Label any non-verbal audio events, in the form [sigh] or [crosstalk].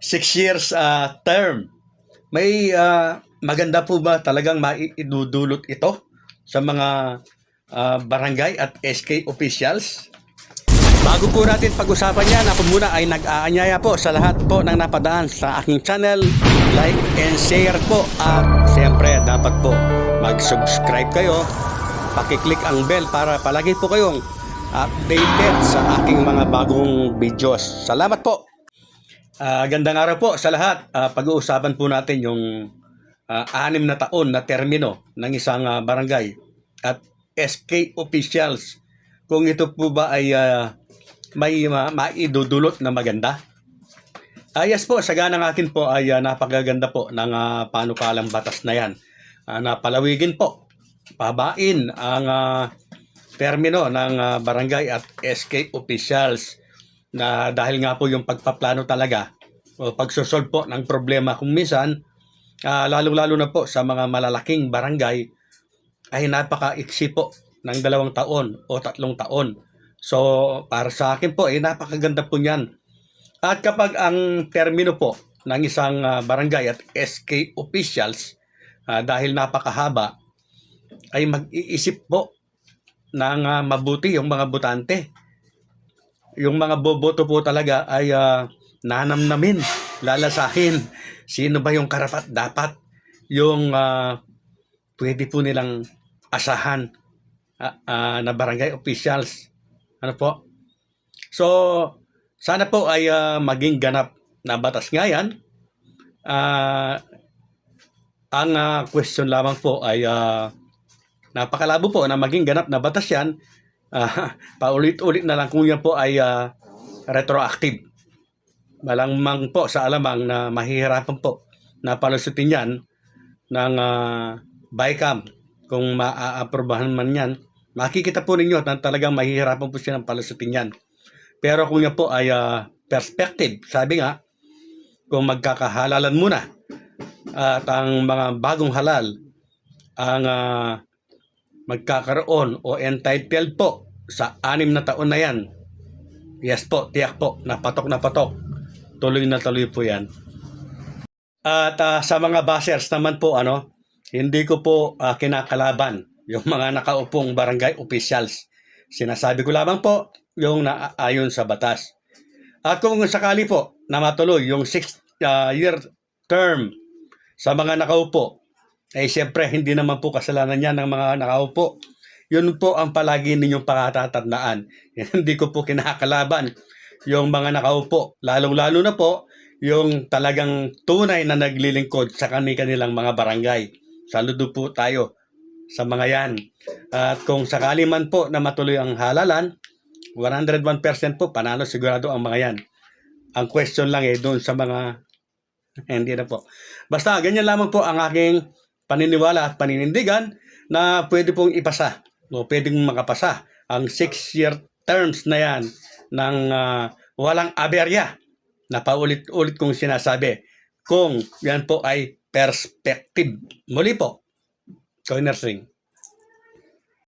six years uh, term. May uh, maganda po ba talagang maidudulot ito sa mga uh, barangay at SK officials? Bago po natin pag-usapan yan, ako muna ay nag-aanyaya po sa lahat po ng napadaan sa aking channel. Like and share po. At siyempre, dapat po mag-subscribe kayo. Pakiclick ang bell para palagi po kayong updated sa aking mga bagong videos. Salamat po! Ah, gandang araw po sa lahat. Ah, pag-uusapan po natin yung ah, anim na taon na termino ng isang ah, barangay at SK officials. Kung ito po ba ay ah, may ma- maidudulot na maganda. Ah, yes po, saga ng akin po ay ah, napakaganda po ng ah, panukalang batas na yan. Ah, napalawigin po, pabain ang ah, termino ng ah, barangay at SK officials na dahil nga po yung pagpaplano talaga o pagsosolve po ng problema kung minsan ah, lalong-lalo na po sa mga malalaking barangay ay napaka-iksi po ng dalawang taon o tatlong taon. So, para sa akin po, ay napakaganda po niyan. At kapag ang termino po ng isang ah, barangay at SK officials, ah, dahil napakahaba, ay mag-iisip po ng ah, mabuti yung mga butante. Yung mga boboto po talaga ay ah, nanamnamin, lalasahin. Sino ba yung karapat dapat yung ah, pwede po nilang asahan ah, ah, na barangay officials. Ano po? So, sana po ay ah, maging ganap na batas nga yan. Ah, ang ah, question lamang po ay ah, napakalabo po na maging ganap na batas yan. Ah, paulit-ulit na lang kung yan po ay ah, retroactive. Malamang po sa alamang na mahihirapan po na palusutin yan ng uh, BICAM kung maaaprobahan man yan. Makikita po ninyo na talagang mahihirapan po siya ng palusutin yan. Pero kung yan po ay ah, perspective, sabi nga, kung magkakahalalan muna at ang mga bagong halal ang ah, magkakaroon o entitled po sa anim na taon na yan. Yes po, tiyak po, napatok na patok. Tuloy na tuloy po yan. At ah, sa mga bashers naman po, ano, hindi ko po ah, kinakalaban yung mga nakaupong barangay officials. Sinasabi ko lamang po yung naayon sa batas. At kung sakali po na matuloy yung 6-year term sa mga nakaupo, eh siyempre hindi naman po kasalanan yan ng mga nakaupo. Yun po ang palagi ninyong pakatatandaan. [laughs] hindi ko po kinakalaban yung mga nakaupo. Lalong-lalo na po yung talagang tunay na naglilingkod sa kanilang mga barangay. Saludo po tayo sa mga yan. At kung sakali man po na matuloy ang halalan, 101% po panalo sigurado ang mga yan. Ang question lang eh doon sa mga [laughs] hindi na po. Basta ganyan lamang po ang aking paniniwala at paninindigan na pwede pong ipasa o pwedeng makapasa ang 6-year terms na yan ng ah, walang aberya na paulit-ulit kong sinasabi kung yan po ay perspective. Muli po, Coiners Ring.